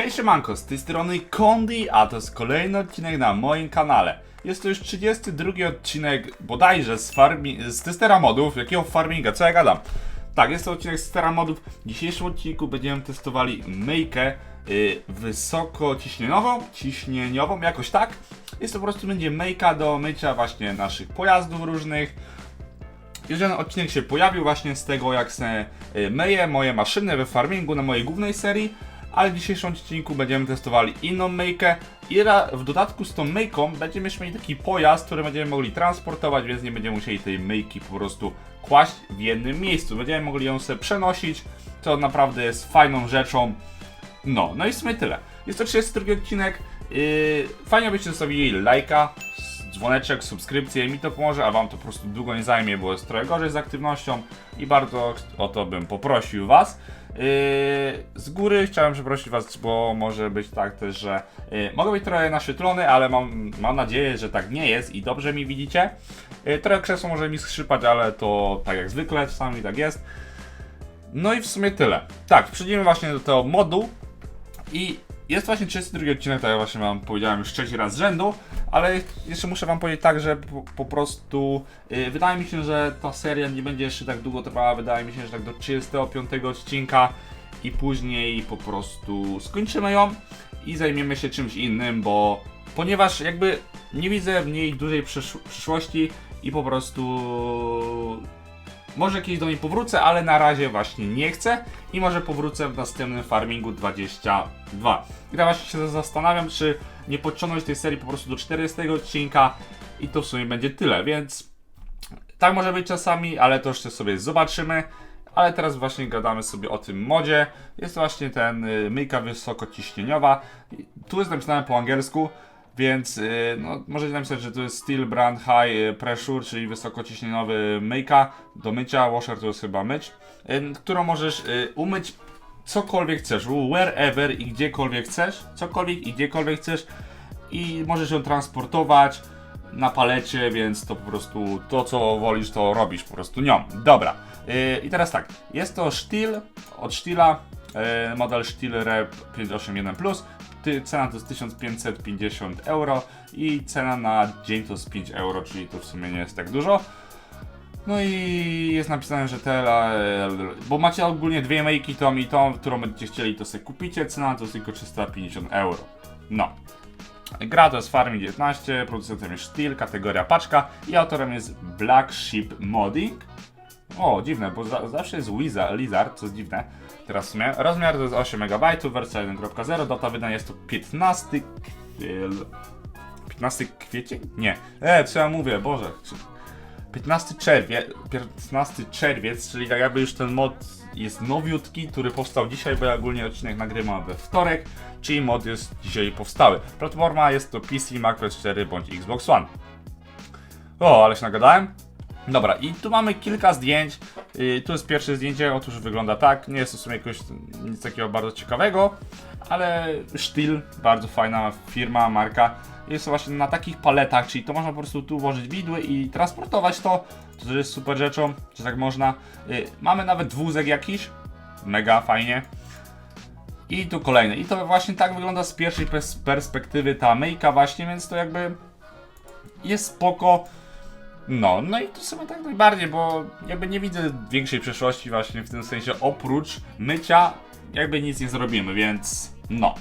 Hej siemanko, z tej strony Kondi, a to jest kolejny odcinek na moim kanale. Jest to już 32 odcinek bodajże z, farmi- z testera modów, jakiego farminga, co ja gadam. Tak, jest to odcinek z testera modów. W dzisiejszym odcinku będziemy testowali myjkę y, wysokociśnieniową, ciśnieniową, jakoś tak. Jest to po prostu będzie myjka do mycia właśnie naszych pojazdów różnych, jeżeli odcinek się pojawił właśnie z tego, jak se y, myję moje maszyny we farmingu na mojej głównej serii, ale w dzisiejszym odcinku będziemy testowali inną myjkę i w dodatku z tą myjką będziemy jeszcze mieli taki pojazd, który będziemy mogli transportować, więc nie będziemy musieli tej myjki po prostu kłaść w jednym miejscu. Będziemy mogli ją sobie przenosić, co naprawdę jest fajną rzeczą. No, no i w sumie tyle. Jest to 32 odcinek. Yy, fajnie byście zostawili lajka, dzwoneczek, subskrypcję, mi to pomoże, a wam to po prostu długo nie zajmie, bo jest trochę gorzej z aktywnością i bardzo o to bym poprosił was. Yy, z góry chciałem przeprosić was, bo może być tak też, że yy, mogę być trochę naświetlony, ale mam, mam nadzieję, że tak nie jest i dobrze mi widzicie. Yy, trochę krzesło może mi skrzypać, ale to tak jak zwykle, czasami tak jest. No i w sumie tyle. Tak, przechodzimy właśnie do tego modu i jest właśnie 32 odcinek, tak jak właśnie wam powiedziałem już trzeci raz z rzędu, ale jeszcze muszę wam powiedzieć tak, że po, po prostu yy, wydaje mi się, że ta seria nie będzie jeszcze tak długo trwała, wydaje mi się, że tak do 35 odcinka i później po prostu skończymy ją i zajmiemy się czymś innym, bo ponieważ jakby nie widzę w niej dużej przysz- przyszłości i po prostu może kiedyś do niej powrócę, ale na razie właśnie nie chcę i może powrócę w następnym Farmingu 22. I teraz właśnie się zastanawiam, czy nie podciągnąć tej serii po prostu do 40 odcinka i to w sumie będzie tyle, więc tak może być czasami, ale to jeszcze sobie zobaczymy. Ale teraz właśnie gadamy sobie o tym modzie. Jest właśnie ten y, myjka wysokociśnieniowa. Tu jest napisane po angielsku, więc y, no, możecie napisać, że to jest Steel Brand High Pressure, czyli wysokociśnieniowy myjka do mycia. Washer to jest chyba myć, y, którą możesz y, umyć cokolwiek chcesz, wherever i gdziekolwiek chcesz, cokolwiek i gdziekolwiek chcesz i możesz ją transportować na palecie, więc to po prostu to co wolisz to robisz po prostu nią. Dobra. I teraz tak, jest to Stihl od Stihla, yy, model Stihl Rep 581 Plus. Ty, cena to jest 1550 euro i cena na dzień to jest 5 euro, czyli to w sumie nie jest tak dużo. No i jest napisane, że te, e, bo macie ogólnie dwie myjki, tą i tą, którą będziecie chcieli, to sobie kupicie, cena to jest tylko 350 euro. No. Gra to jest Farming 19, producentem jest Steel, kategoria paczka i autorem jest Black Sheep Modding. O, dziwne, bo za, zawsze jest Wizard, Lizard, co jest dziwne. Teraz w sumie. Rozmiar to jest 8 MB, wersja 1.0, data wydania jest to 15 kwiel... 15 kwiecień? Nie. E, co ja mówię, Boże. 15 czerwiec, 15 czerwiec, czyli tak jakby już ten mod jest nowiutki, który powstał dzisiaj, bo ja ogólnie odcinek nagrywam we wtorek, czyli mod jest dzisiaj powstały. Platforma jest to PC, Mac PS4 bądź Xbox One. O, ale się nagadałem. Dobra, i tu mamy kilka zdjęć. Yy, tu jest pierwsze zdjęcie, otóż wygląda tak. Nie jest to w sumie jakoś nic takiego bardzo ciekawego, ale Stihl, bardzo fajna firma, marka. Jest to właśnie na takich paletach, czyli to można po prostu tu włożyć widły i transportować to, też jest super rzeczą, że tak można. Yy, mamy nawet wózek jakiś, mega fajnie. I tu kolejny. I to właśnie tak wygląda z pierwszej pers- perspektywy ta myjka właśnie, więc to jakby jest spoko. No, no i to sobie tak najbardziej, bo jakby nie widzę większej przyszłości właśnie w tym sensie, oprócz mycia, jakby nic nie zrobimy, więc no.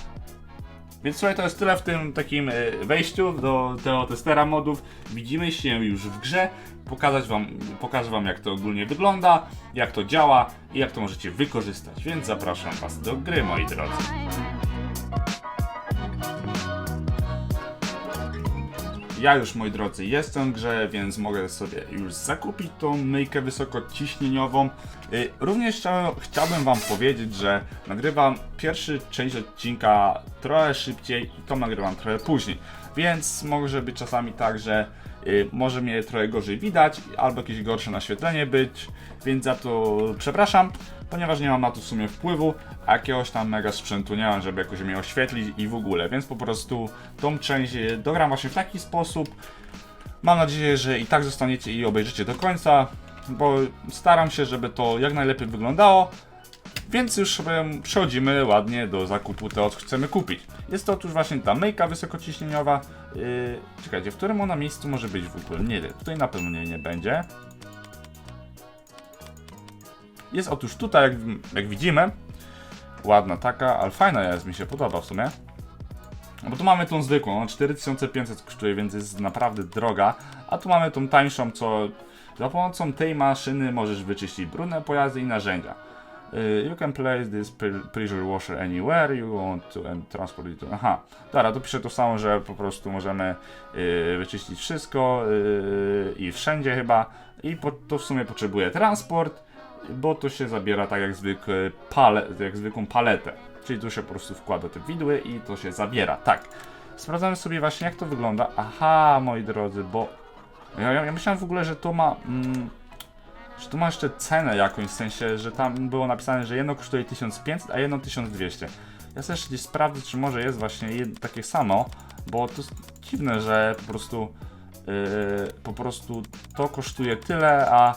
Więc słuchaj, to jest tyle w tym takim y, wejściu do tego testera modów. Widzimy się już w grze. Pokazać wam, pokażę wam jak to ogólnie wygląda, jak to działa i jak to możecie wykorzystać. Więc zapraszam was do gry, moi drodzy. Ja już, moi drodzy, jestem w grze, więc mogę sobie już zakupić tą myjkę wysokociśnieniową. Y, Również chciałbym wam powiedzieć, że nagrywam pierwszy część odcinka trochę szybciej i to nagrywam trochę później. Więc może być czasami tak, że może mnie trochę gorzej widać, albo jakieś gorsze naświetlenie być, więc za to przepraszam, ponieważ nie mam na to w sumie wpływu, a jakiegoś tam mega sprzętu nie mam, żeby jakoś mnie oświetlić i w ogóle, więc po prostu tą część y, dogram właśnie w taki sposób. Mam nadzieję, że i tak zostaniecie i obejrzycie do końca, bo staram się, żeby to jak najlepiej wyglądało. Więc już przechodzimy ładnie do zakupu tego, co chcemy kupić. Jest to otóż właśnie ta myjka wysokociśnieniowa. Yy, czekajcie, w którym ona miejscu może być w ogóle? Nie wiem, tutaj na pewno nie, nie będzie. Jest otóż tutaj, jak, jak widzimy, ładna taka, ale fajna jest, mi się podoba w sumie. No Bo tu mamy tą zwykłą, ona 4500 kosztuje, więc jest naprawdę droga, a tu mamy tą tańszą, co za pomocą tej maszyny możesz wyczyścić brudne pojazdy i narzędzia. Y, You can place this pre- pressure washer anywhere you want to and transport it to... Aha, dobra, tu pisze to samo, że po prostu możemy y, wyczyścić wszystko y, i wszędzie chyba i po, to w sumie potrzebuje transport, bo to się zabiera tak jak, zwykły pale, jak zwykłą paletę. Czyli tu się po prostu wkłada te widły i to się zabiera. Tak. Sprawdzamy sobie właśnie jak to wygląda. Aha, moi drodzy, bo ja, ja ja myślałem w ogóle, że to ma. Mm, że to ma jeszcze cenę jakąś, w sensie, że tam było napisane, że jedno kosztuje 1500, a jedno 1200. Ja chcę jeszcze gdzieś sprawdzić, czy może jest właśnie takie samo, bo to jest dziwne, że po prostu yy, po prostu to kosztuje tyle, a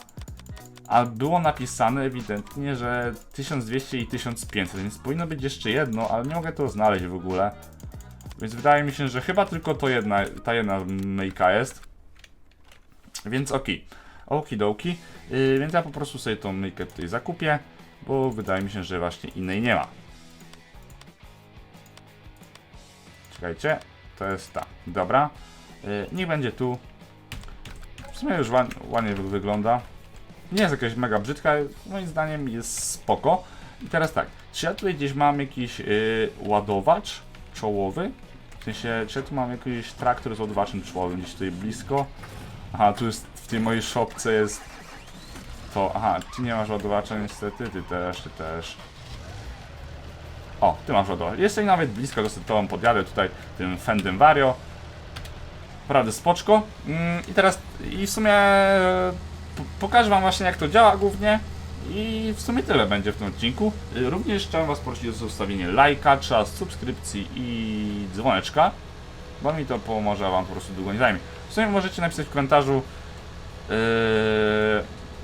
a było napisane ewidentnie, że 1200 i 1500, więc powinno być jeszcze jedno, ale nie mogę to znaleźć w ogóle. Więc wydaje mi się, że chyba tylko to jedna, ta jedna myjka jest. Więc okej. Okidoki. Yy, więc ja po prostu sobie tą myjkę tutaj zakupię, bo wydaje mi się, że właśnie innej nie ma. Czekajcie, to jest ta. Dobra. Yy, niech będzie tu. W sumie już ład, ładnie wy- wygląda. Nie jest jakaś mega brzydka, moim zdaniem jest spoko. I teraz tak, czy ja tutaj gdzieś mam jakiś yy, ładowacz czołowy? W sensie, czy ja tu mam jakiś traktor z ładowaczem czołowym gdzieś tutaj blisko? Aha, tu jest, w tej mojej szopce jest to, aha, ty nie masz ładowacza niestety, ty też, ty też. O, ty masz ładowacz. Jesteś nawet blisko, sobie tobą podjadę tutaj tym Fendem Vario. Naprawdę spoczko. Mm, I teraz, i w sumie e, po- pokażę wam właśnie jak to działa głównie. I w sumie tyle będzie w tym odcinku. Również chciałem was prosić o zostawienie lajka, czas subskrypcji i dzwoneczka, bo mi to pomoże, a wam po prostu długo nie zajmie. W sumie możecie napisać w komentarzu, yy,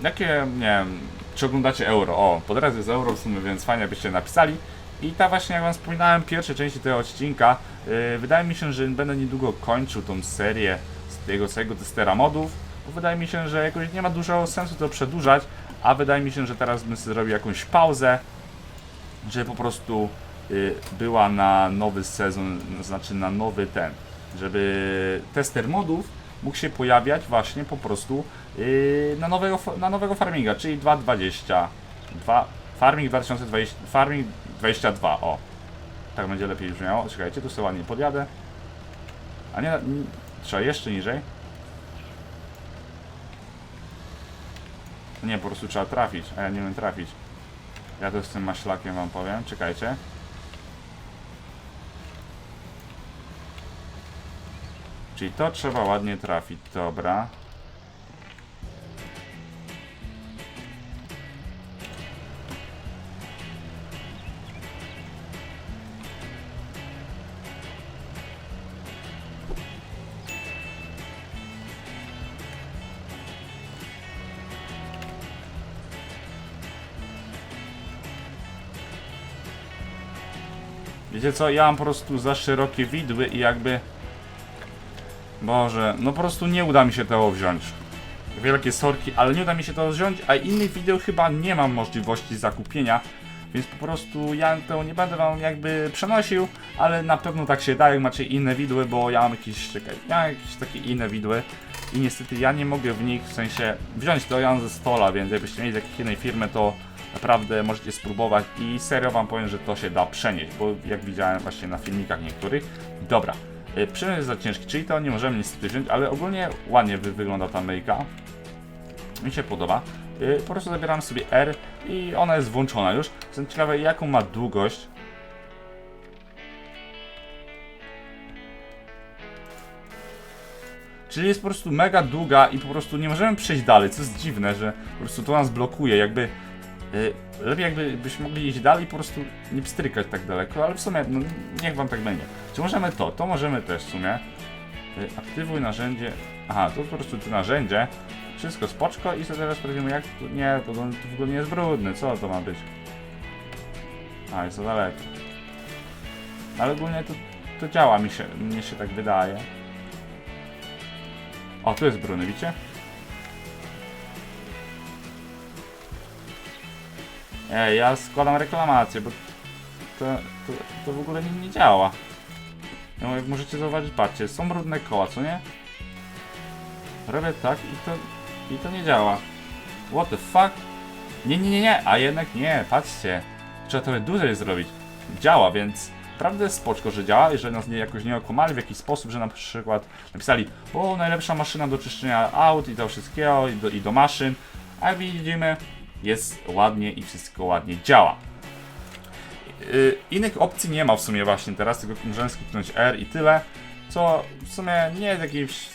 jakie, nie wiem, czy oglądacie euro. O, po drodze jest euro w sumie, więc fajnie byście napisali. I ta właśnie, jak wam wspominałem, pierwszej części tego odcinka, yy, wydaje mi się, że będę niedługo kończył tą serię z tego całego testera modów, bo wydaje mi się, że jakoś nie ma dużo sensu to przedłużać, a wydaje mi się, że teraz bym sobie zrobił jakąś pauzę, żeby po prostu y, była na nowy sezon, znaczy na nowy ten, żeby tester modów mógł się pojawiać właśnie po prostu y, na, nowego, na nowego farminga, czyli 2.20, 2, farming 2020, farming 22, o. Tak będzie lepiej brzmiało. Czekajcie, tu sobie ładnie podjadę. A nie, nie trzeba jeszcze niżej. Nie, po prostu trzeba trafić, a ja nie wiem trafić. Ja to z tym maślakiem wam powiem, czekajcie. Czyli to trzeba ładnie trafić, dobra. Wiecie co, ja mam po prostu za szerokie widły i jakby... Boże, no po prostu nie uda mi się tego wziąć. Wielkie sorki, ale nie uda mi się to wziąć, a innych wideo chyba nie mam możliwości zakupienia, więc po prostu ja to nie będę wam jakby przenosił, ale na pewno tak się da, jak macie inne widły, bo ja mam jakieś, czekaj, ja mam jakieś takie inne widły i niestety ja nie mogę w nich, w sensie wziąć to ja ze stola, więc jakbyście mieli z jakiejś innej firmy, to naprawdę możecie spróbować i serio wam powiem, że to się da przenieść, bo jak widziałem właśnie na filmikach niektórych. Dobra, y, przemysł jest za ciężki, czyli to nie możemy niestety wziąć, ale ogólnie ładnie wy wygląda ta myjka. Mi się podoba. Y, Po prostu zabieram sobie R i ona jest włączona już. Jestem ciekawy jaką ma długość. Czyli jest po prostu mega długa i po prostu nie możemy przejść dalej, co jest dziwne, że po prostu to nas blokuje, jakby lepiej jakby byśmy mogli iść dalej po prostu nie pstrykać tak daleko, ale w sumie no, niech wam tak będzie. Czy możemy to? To możemy też w sumie. Y, aktywuj narzędzie. Aha, to po prostu to narzędzie. Wszystko spoczko i sobie teraz sprawdzimy jak... tu- Nie, to, to w ogóle nie jest brudny, co to ma być? A, jest za daleko. Ale ogólnie to, to działa, mi się, mnie się tak wydaje. O, tu jest Bruny, widzicie? Ej, ja składam reklamację, bo to, to, to w ogóle nie, nie działa. No, jak możecie zauważyć, patrzcie, są brudne koła, co nie? Robię tak i to, i to nie działa. What the fuck? Nie, nie, nie, nie, a jednak nie, patrzcie. Trzeba trochę dłużej zrobić. Działa, więc naprawdę jest spoczko, że działa i że nas nie, jakoś nie okłamali w jakiś sposób, że na przykład napisali o, najlepsza maszyna do czyszczenia aut i do wszystkiego i do, i do maszyn, a widzimy jest ładnie i wszystko ładnie działa. Yy, innych opcji nie ma w sumie właśnie teraz, tylko możemy skipnąć R i tyle, co w sumie nie jest jakimś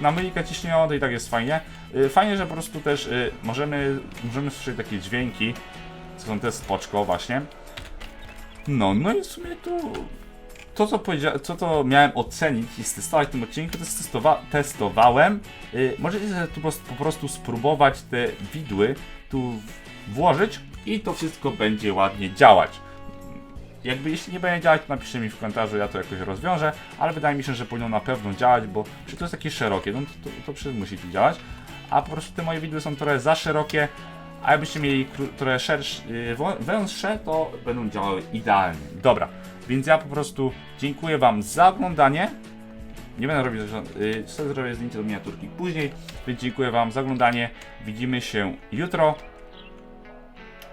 na myjkę ciśnieniowo, to i tak jest fajnie. Yy, Fajnie, że po prostu też yy, możemy, możemy słyszeć takie dźwięki, co są też spoczko właśnie. No, no i w sumie to to, co, co to miałem ocenić i stestować w tym odcinku, to testowa- testowałem. Yy, możecie sobie tu po prostu spróbować te widły tu włożyć i to wszystko będzie ładnie działać. Jakby jeśli nie będzie działać, to napiszcie mi w komentarzu, ja to jakoś rozwiążę, ale wydaje mi się, że powinno na pewno działać, bo czy to jest takie szerokie, no to, to, musi tu działać, a po prostu te moje widły są trochę za szerokie, a jakbyście mieli trochę szersze, wą- węższe, to będą działały idealnie. Dobra, więc ja po prostu dziękuję Wam za oglądanie. Nie będę robić żadnych. Yy, zrobię zdjęcie do miniaturki później, więc dziękuję Wam za oglądanie. Widzimy się jutro.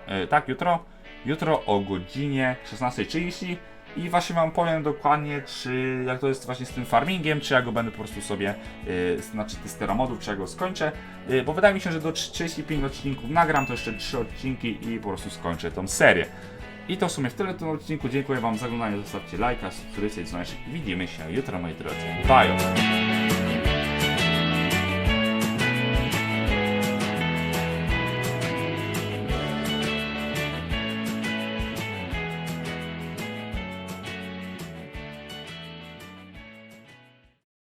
Yy, tak, jutro. Jutro o godzinie 16.30 i właśnie Wam powiem dokładnie, czy jak to jest właśnie z tym farmingiem, czy ja go będę po prostu sobie, yy, znaczy testera czy ja go skończę, yy, bo wydaje mi się, że do 35 odcinków nagram to jeszcze 3 odcinki i po prostu skończę tą serię. I to w sumie w tyle w tym odcinku. Dziękuję Wam za oglądanie. Zostawcie lajka, subskrypcję, dzwoneczek. Widzimy się jutro, moi drodzy. Bye!